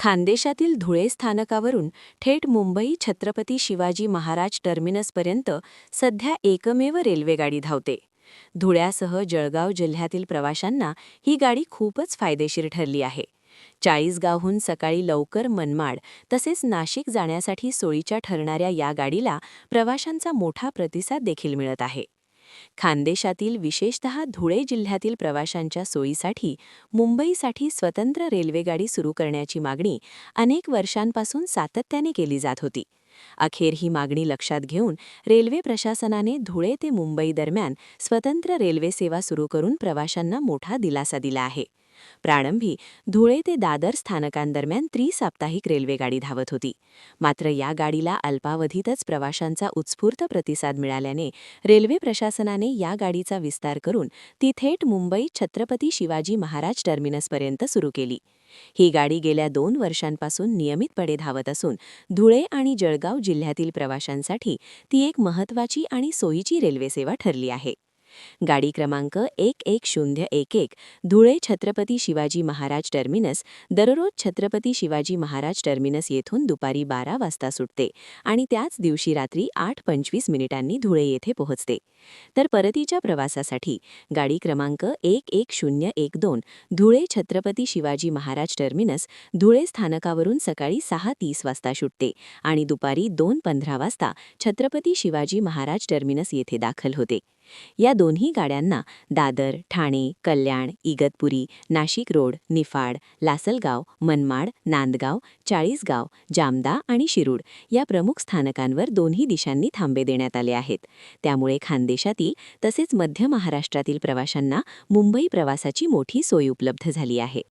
खानदेशातील धुळे स्थानकावरून थेट मुंबई छत्रपती शिवाजी महाराज टर्मिनसपर्यंत सध्या एकमेव रेल्वेगाडी धावते. धुळ्यासह जळगाव जिल्ह्यातील प्रवाशांना ही गाडी खूपच फायदेशीर ठरली आहे. चाळीसगावहून सकाळी लवकर मनमाड तसेच नाशिक जाण्यासाठी सोयीच्या ठरणाऱ्या या गाडीला प्रवाशांचा मोठा प्रतिसाद देखील मिळत आहे. खानदेशातील विशेषतः धुळे जिल्ह्यातील प्रवाशांच्या सोयीसाठी मुंबईसाठी स्वतंत्र रेल्वेगाडी सुरू करण्याची मागणी अनेक वर्षांपासून सातत्याने केली जात होती. अखेर ही मागणी लक्षात घेऊन रेल्वे प्रशासनाने धुळे ते मुंबई दरम्यान स्वतंत्र रेल्वे सेवा सुरू करून प्रवाशांना मोठा दिलासा दिला आहे. प्रारंभी धुळे ते दादर स्थानकांदरम्यान त्रिसाप्ताहिक रेल्वेगाडी धावत होती. मात्र या गाडीला अल्पावधीतच प्रवाशांचा उत्स्फूर्त प्रतिसाद मिळाल्याने रेल्वे प्रशासनाने या गाडीचा विस्तार करून ती थेट मुंबई छत्रपती शिवाजी महाराज टर्मिनसपर्यंत सुरू केली. ही गाडी गेल्या दोन वर्षांपासून नियमितपणे धावत असून धुळे आणि जळगाव जिल्ह्यातील प्रवाशांसाठी ती एक महत्त्वाची आणि सोयीची रेल्वेसेवा ठरली आहे. गाडी क्रमांक एक एक शून्य एक एक धुळे छत्रपती शिवाजी महाराज टर्मिनस दररोज छत्रपती शिवाजी महाराज टर्मिनस येथून दुपारी बारा वाजता सुटते आणि त्याच दिवशी रात्री आठ पंचवीस मिनिटांनी धुळे येथे पोहोचते. तर परतीच्या प्रवासासाठी गाडी क्रमांक एक एक शून्य एक दोन धुळे छत्रपती शिवाजी महाराज टर्मिनस धुळे स्थानकावरून सकाळी सहा तीस वाजता सुटते आणि दुपारी दोन पंधरा वाजता छत्रपती शिवाजी महाराज टर्मिनस येथे दाखल होते. या दोन्ही गाड्यांना दादर ठाणे कल्याण इगतपुरी नाशिक रोड निफाड लासलगाव मनमाड नांदगाव चाळीसगाव जामदा आणि शिरूड या प्रमुख स्थानकांवर दोन्ही दिशांनी थांबे देण्यात आले आहेत. त्यामुळे खानदेशातील तसेच मध्य महाराष्ट्रातील प्रवाशांना मुंबई प्रवासाची मोठी सोय उपलब्ध झाली आहे.